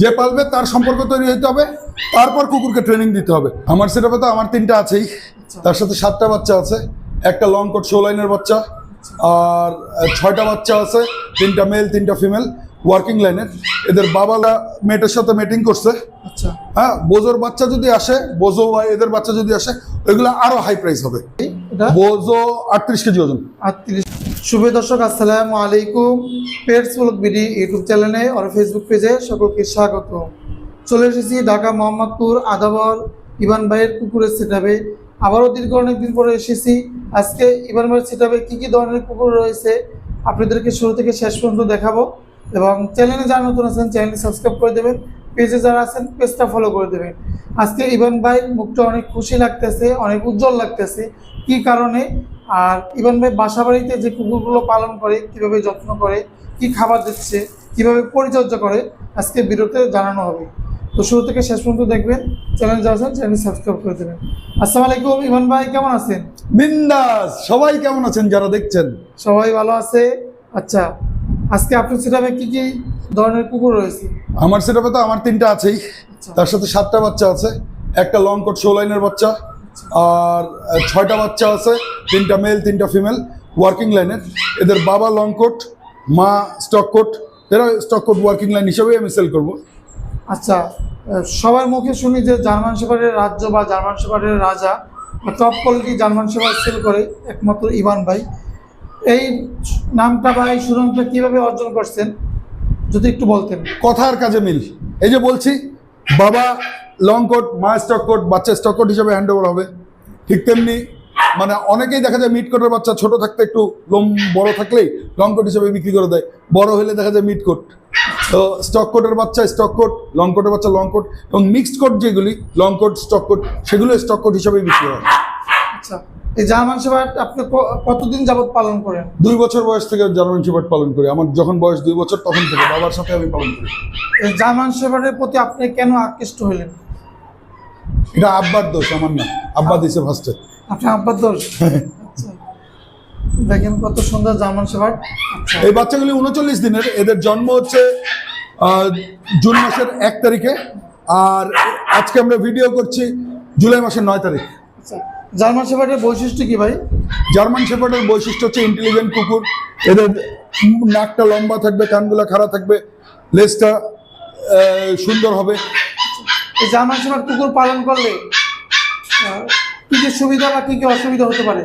যে পালবে তার সম্পর্ক তৈরি হতে হবে তারপর কুকুরকে ট্রেনিং দিতে হবে। আমার সেটাপে তো আমার তিনটা আছেই তার সাথে সাতটা বাচ্চা আছে একটা লং কোট শো লাইনের বাচ্চা আর ছয়টা বাচ্চা আছে তিনটা মেল তিনটা ফিমেল ওয়ার্কিং লাইনের এদের বাবারা মেয়েটার সাথে মিটিং করছে। আচ্ছা। হ্যাঁ বোজোর বাচ্চা যদি আসে বোজো বা এদের বাচ্চা যদি আসে ওইগুলো আরও হাই প্রাইস হবে। বোজো আটত্রিশ কেজি ওজন। আটত্রিশ শুভ দর্শক, আসসালামু আলাইকুম। পেটস ব্লগ বিডি ইউটিউব চ্যানেলে আর ফেসবুক পেজে সকলকে স্বাগত। চলে এসেছি ঢাকা মোহাম্মদপুর আদাবর ইভান ভাইয়ের কুকুরের সেটাবে আবারও দীর্ঘ অনেকদিন পরে এসেছি। আজকে ইভান ভাইয়ের সেটাবে কী কী ধরনের কুকুর রয়েছে আপনাদেরকে শুরু থেকে শেষ পর্যন্ত দেখাবো এবং চ্যানেলে যারা নতুন আছেন, চ্যানেলটি সাবস্ক্রাইব করে দেবেন। পেজে যারা আছেন, পেজটা ফলো করে দেবেন। আজকে ইভান ভাই মুখটা অনেক খুশি লাগতেছে, অনেক উজ্জ্বল লাগতেছে। কি কারণে? আর ইভান ভাই বাসা বাড়িতে যে কুকুরগুলো পালন করে কীভাবে যত্ন করে কি খাবার দিচ্ছে কীভাবে পরিচর্যা করে আজকে ভিডিওতে জানানো হবে। তো শুরু থেকে শেষ পর্যন্ত দেখবেন চ্যানেল যারা আছেন চ্যানেল সাবস্ক্রাইব করে দেবেন। আসসালামু আলাইকুম ইভান ভাই কেমন আছেন? বিন্দাস সবাই কেমন আছেন যারা দেখছেন? সবাই ভালো আছে? আচ্ছা আজকে আপনার সেটাবে কি কি ধরনের কুকুর রয়েছে? আমার সেটাপে তো আমার তিনটা আছেই। তার সাথে সাতটা বাচ্চা আছে। একটা লং কোট শো লাইনের বাচ্চা। আর ছয়টা বাচ্চা আছে তিনটা মেল তিনটা ফিমেল ওয়ার্কিং লাইনের এদের বাবা লং কোট মা স্টক কোট এরা স্টক কোট ওয়ার্কিং লাইন হিসেবেই আমি সেল করব। আচ্ছা সবার মুখে শুনি যে জার্মান শেফার্ডের রাজ্য বা জার্মান শেফার্ডের রাজা top quality German shepherd sell করে একমাত্র ইভান ভাই। এই নামটা বা এই সুনামটা কীভাবে অর্জন করছেন যদি একটু বলতেন। কথার কাজে মিল। এই যে বলছি বাবা লং কোট মা স্টক কোট বাচ্চা স্টক কোট হিসেবে হ্যান্ড ওভার হবে। ঠিক তেমনি মানে অনেকেই দেখা যায় মিট কোটের বাচ্চা ছোট থাকতে একটু লোম বড় থাকলেই লং কোট হিসেবে বিক্রি করে দেয়। বড় হলে দেখা যায় মিট কোট তো স্টক কোটের বাচ্চা স্টক কোট লং কোটের বাচ্চা লং কোট এবং মিক্সড কোট যেগুলি লং কোট স্টক কোট সেগুলো স্টক কোট হিসেবে বিক্রি হয়। আচ্ছা এই জার্মান শেফার্ড আপনি কতদিন যাবত পালন করেন? দুই বছর বয়স থেকে জার্মান পালন করি। আমার যখন বয়স দুই বছর তখন থেকে বাবার সাথে আমি পালন করি। এই জার্মান শেফার্ডের প্রতি আপনি কেন আকৃষ্ট হলেন? এটা আব্বার দোষ আমার না। আব্বা দিছে ফার্স্টে আপনি আব্বার দোষ? আচ্ছা। দেখেন কত সুন্দর জার্মান শেফার্ড। আচ্ছা। এই বাচ্চাগুলি উনচল্লিশ দিনের এদের জন্ম হচ্ছে জুন মাসের এক তারিখে আর আজকে আমরা ভিডিও করছি জুলাই মাসের নয় তারিখ। আচ্ছা। জার্মান শেফার্ডের বৈশিষ্ট্য কি ভাই? জার্মান শেপার্ডের বৈশিষ্ট্য হচ্ছে ইন্টেলিজেন্ট কুকুর। এদের নাকটা লম্বা থাকবে কানগুলা খাড়া থাকবে লেজটা সুন্দর হবে। জার্মান শেফার্ড কুকুর পালন করলে কি কি সুবিধা বা কি কি অসুবিধা হতে পারে?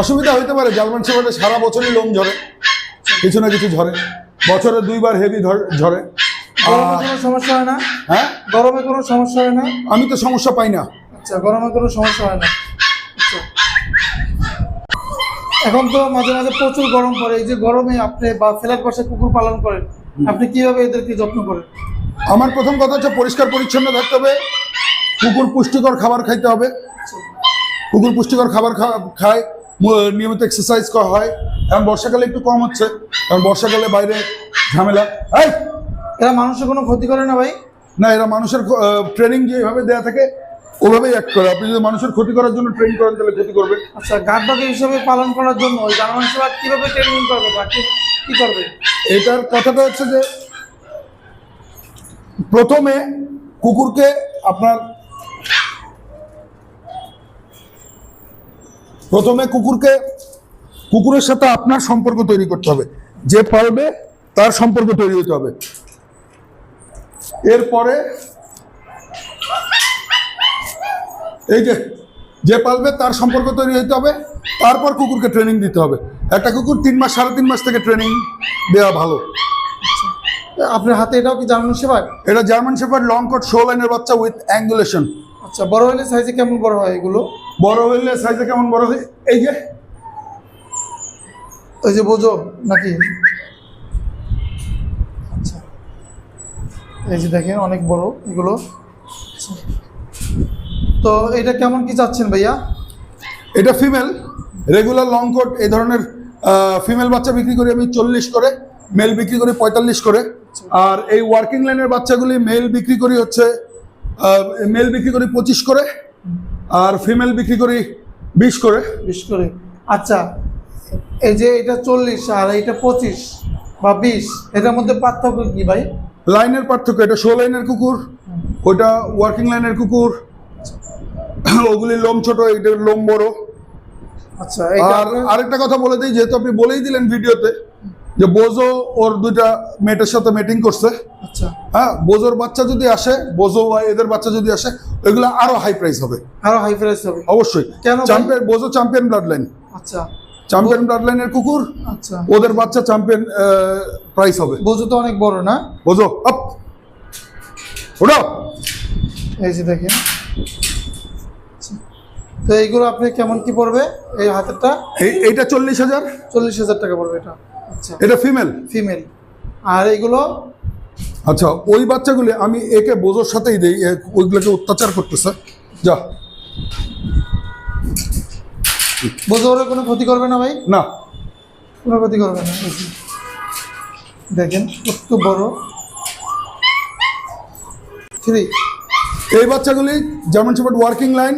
অসুবিধা হইতে পারে জার্মান শেপার্ডের সারা বছরই লোম ঝরে কিছু না কিছু ঝরে। বছরে দুইবার হেভি ঝরে। কোনো সমস্যা হয় না? হ্যাঁ? গরমে কোনো সমস্যা হয় না? আমি তো সমস্যা পাই না। আচ্ছা গরমে কোনো সমস্যা হয় না। আচ্ছা। এখন তো মাঝে মাঝে প্রচুর গরম পড়ে এই যে গরমে আপনি বা ফ্ল্যাট পাশে কুকুর পালন করেন আপনি কীভাবে এদেরকে যত্ন করেন? আমার প্রথম কথা হচ্ছে পরিষ্কার পরিচ্ছন্ন থাকতে হবে। কুকুর পুষ্টিকর খাবার খাইতে হবে। কুকুর পুষ্টিকর খাবার খায়। নিয়মিত এক্সারসাইজ করা হয়। এখন বর্ষাকালে একটু কম হচ্ছে। কারণ বর্ষাকালে বাইরে ঝামেলা। এই! এরা মানুষের কোনো ক্ষতি করে না ভাই। না এরা মানুষের ট্রেনিং যেভাবে দেওয়া থাকে ওভাবেই অ্যাক্ট করে। আপনি যদি মানুষের ক্ষতি করার জন্য ট্রেন করেন তাহলে ক্ষতি করবে। আচ্ছা গার্ডবাগে হিসেবে পালন করার জন্য ওই জার্মান সেবা কীভাবে ট্রেনিং করবে বা কি করবে? এটার কথাটা হচ্ছে যে প্রথমে কুকুরকে আপনার প্রথমে কুকুরকে কুকুরের সাথে আপনার সম্পর্ক তৈরি করতে হবে। যে পারবে তার সম্পর্ক তৈরি হতে হবে। এরপরে এই যে যে পালবে তার সম্পর্ক তৈরি হতে হবে। তারপর কুকুরকে ট্রেনিং দিতে হবে। একটা কুকুর তিন মাস, সাড়ে তিন মাস থেকে ট্রেনিং দেওয়া ভালো। আপনার হাতে এটাও কি জার্মান সেবা এটা German shepherd long coat show লাইনের বাচ্চা উইথ অ্যাঙ্গুলেশন আচ্ছা বড় হলে সাইজে কেমন বড় হয় এগুলো? বড় হইলে সাইজে কেমন বড় হয়? এই যে। ওই যে বোঝো নাকি? আচ্ছা। এই যে দেখেন অনেক বড় এগুলো। তো এটা কেমন কি চাচ্ছেন ভাইয়া? এটা ফিমেল রেগুলার লং কোট এই ধরনের ফিমেল বাচ্চা বিক্রি করি আমি চল্লিশ করে মেল বিক্রি করি পঁয়তাল্লিশ করে। আর এই ওয়ার্কিং লাইনের বাচ্চাগুলি মেল বিক্রি করি হচ্ছে মেল বিক্রি করি পঁচিশ করে আর ফিমেল বিক্রি করি বিশ করে। বিশ করে। আচ্ছা এই যে এটা চল্লিশ আর এটা পঁচিশ বা বিশ এটার মধ্যে পার্থক্য কি ভাই? লাইনের পার্থক্য এটা শো লাইনের কুকুর ওইটা ওয়ার্কিং লাইনের কুকুর ওগুলি লোম ছোট এটার লোম বড়। আচ্ছা আর আরেকটা কথা বলে দিই যেহেতু আপনি বলেই দিলেন ভিডিওতে যে বোজো ওর দুইটা মেটের সাথে মিটিং করছে। আচ্ছা। হ্যাঁ বোজোর বাচ্চা যদি আসে বোজো বা এদের বাচ্চা যদি আসে ওইগুলো আরও হাই প্রাইস হবে। আরও হাই প্রাইস হবে। অবশ্যই। কেন চ্যাম্পিয়ন বোজো চ্যাম্পিয়ন ব্লাড লাইন আচ্ছা। চ্যাম্পিয়ন ব্লাড লাইনের কুকুর আচ্ছা। ওদের বাচ্চা চ্যাম্পিয়ন প্রাইস হবে। বোঝো তো অনেক বড় না? বোঝো আপ ওটা এই যে দেখেন। তো এইগুলো আপনি কেমন কি পড়বে? এই হাতেরটা? এই- এইটা চল্লিশ হাজার। চল্লিশ হাজার টাকা পড়বে এটা। এটা ফিমেল ফিমেল আর এইগুলো? আচ্ছা ওই বাচ্চাগুলি আমি একে বোঝোর সাথেই দিই ওইগুলোকে অত্যাচার করতেছে। যা। বোঝো ওরা কোনো ক্ষতি করবে না ভাই? না। কোনো ক্ষতি করবে না দেখেন কত বড়। থ্রি এই বাচ্চাগুলি German shepherd working line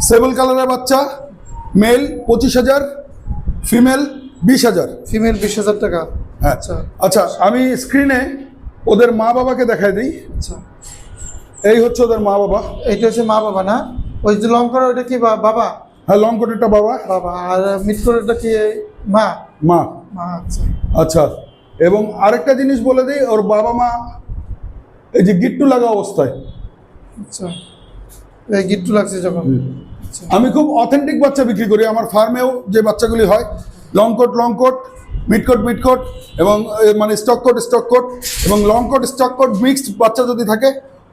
sable কালারের বাচ্চা মেল পঁচিশ হাজার ফিমেল বিশ হাজার। ফিমেল বিশ হাজার টাকা। হ্যাঁ। আচ্ছা। আচ্ছা আমি স্ক্রিনে ওদের মা বাবাকে দেখাই দিই। আচ্ছা। এই হচ্ছে ওদের মা বাবা। এইটা হচ্ছে মা বাবা না? ওই যে লং করা ওইটা কি বাবা? হ্যাঁ লং কোটেরটা বাবা। বাবা আর মিড করাটা কি মা? মা। মা আচ্ছা। আচ্ছা এবং আরেকটা জিনিস বলে দিই ওর বাবা মা এই যে গিট্টু লাগা অবস্থায়। আচ্ছা। এই গিট্টু লাগছে যখন। আচ্ছা। আমি খুব অথেন্টিক বাচ্চা বিক্রি করি আমার ফার্মেও যে বাচ্চাগুলি হয় long coat long coat mid coat mid coat এবং মানে স্টক কোট স্টক কোট এবং long coat stock coat mixed বাচ্চা যদি থাকে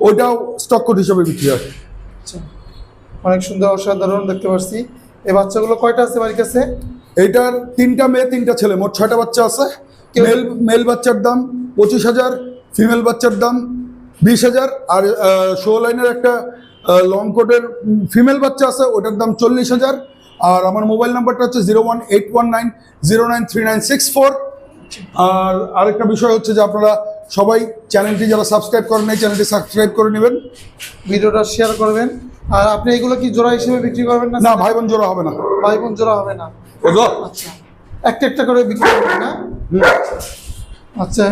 ওইটাও স্টক কোট হিসেবে বিক্রি হয়। আচ্ছা। অনেক সুন্দর অসাধারণ দেখতে পাচ্ছি এই বাচ্চাগুলো কয়টা আছে বাড়ির কাছে? এইটার তিনটা মেয়ে তিনটা ছেলে মোট ছয়টা বাচ্চা আছে। মেল মেল বাচ্চার দাম পঁচিশ হাজার ফিমেল বাচ্চার দাম বিশ হাজার আর শো লাইনের একটা লং কোটের ফিমেল বাচ্চা আছে ওটার দাম চল্লিশ হাজার আর আমার মোবাইল নাম্বারটা হচ্ছে zero one eight one nine zero nine three nine six four. আর আরেকটা বিষয় হচ্ছে যে আপনারা সবাই চ্যানেলটি যারা সাবস্ক্রাইব করেন এই চ্যানেলটি সাবস্ক্রাইব করে নেবেন। ভিডিওটা শেয়ার করবেন। আর আপনি এগুলো কি জোড়া হিসেবে বিক্রি করবেন না? না ভাই বোন জোড়া হবে না। ভাই বোন জোড়া হবে না। বুঝলো আচ্ছা। একটা একটা করে বিক্রি করবেন না? আচ্ছা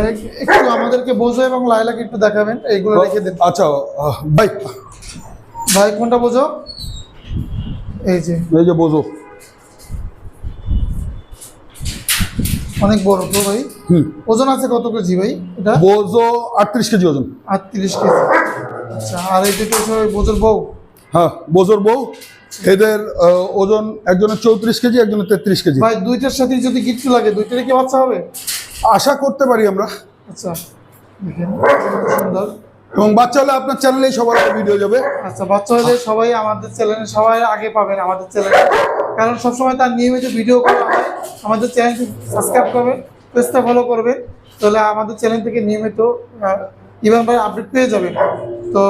একটু আমাদেরকে বোঝো এবং লাইলাকে একটু দেখাবেন। এইগুলো রেখে দেন। আচ্ছা ভাই। ভাই কোনটা বোঝো? এই যে। এই যে বোঝো। অনেক বড় তো ভাই। ওজন আছে কত কেজি ভাই এটা? বোঝো আটত্রিশ কেজি ওজন। আটত্রিশ কেজি। আচ্ছা আর হচ্ছে বোঝোর বউ। হ্যাঁ বোঝোর বউ। এদের ওজন একজনের চৌত্রিশ কেজি একজনের তেত্রিশ কেজি। ভাই দুইটার সাথে যদি গিট্টু লাগে দুইটারে কি বাচ্চা হবে? আশা করতে পারি আমরা। আচ্ছা সুন্দর। এবং বাচ্চা হলে আপনার চ্যানেলেই সবার আগে ভিডিও যাবে। আচ্ছা বাচ্চা হলে সবাই আমাদের চ্যানেলে সবাই আগে পাবেন আমাদের চ্যানেলে। কারণ সবসময় তার নিয়মিত ভিডিও করা হয়, আমাদের চ্যানেলটি সাবস্ক্রাইব করবেন পেজটা ফলো করবেন, তাহলে আমাদের চ্যানেল থেকে নিয়মিত ইভেন্ট আপডেট পেয়ে যাবেন। তো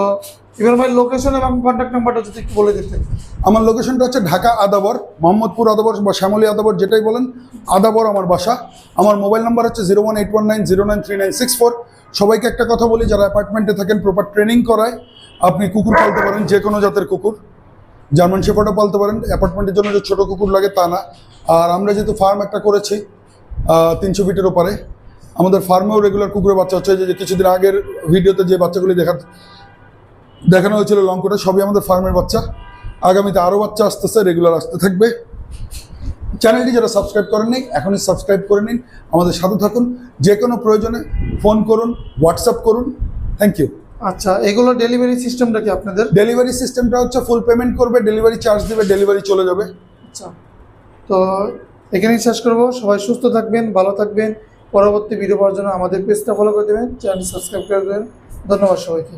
ইভান ভাই লোকেশন এবং কন্ট্যাক্ট নাম্বারটা যদি একটু বলে দিতেন। আমার লোকেশনটা হচ্ছে ঢাকা আদাবর, মোহাম্মদপুর আদাবর, বা শ্যামলী আদাবর যেটাই বলেন, আদাবর আমার বাসা। আমার মোবাইল নাম্বার হচ্ছে zero one eight one nine zero nine three nine six four সবাইকে একটা কথা বলি, যারা অ্যাপার্টমেন্টে থাকেন প্রপার ট্রেনিং করায়, আপনি কুকুর পালতে পারেন, যে কোনো জাতের কুকুর। জার্মান শেপার্ডও পালতে পারেন অ্যাপার্টমেন্টের জন্য যে ছোটো কুকুর লাগে তা না। আর আমরা যেহেতু ফার্ম একটা করেছি তিনশো ফিটের ওপারে, আমাদের ফার্মেও রেগুলার কুকুরের বাচ্চা হচ্ছে যে কিছুদিন আগের ভিডিওতে যে বাচ্চাগুলি দেখা দেখানো হয়েছিল লঙ্কটা সবই আমাদের ফার্মের বাচ্চা। আগামীতে আরও বাচ্চা আসতেছে রেগুলার আসতে থাকবে। চ্যানেলটি যারা সাবস্ক্রাইব করেন করেননি এখনই সাবস্ক্রাইব করে নিন। আমাদের সাথে থাকুন। যে কোনো প্রয়োজনে ফোন করুন হোয়াটসঅ্যাপ করুন। থ্যাংক ইউ আচ্ছা এগুলো ডেলিভারি সিস্টেমটা কি আপনাদের? ডেলিভারি সিস্টেমটা হচ্ছে ফুল পেমেন্ট করবে ডেলিভারি চার্জ দেবে ডেলিভারি চলে যাবে। আচ্ছা তো এখানেই শেষ করব। সবাই সুস্থ থাকবেন ভালো থাকবেন। পরবর্তী ভিডিও পাওয়ার জন্য আমাদের পেজটা ফলো করে দেবেন চ্যানেল সাবস্ক্রাইব করে দেবেন। ধন্যবাদ সবাইকে।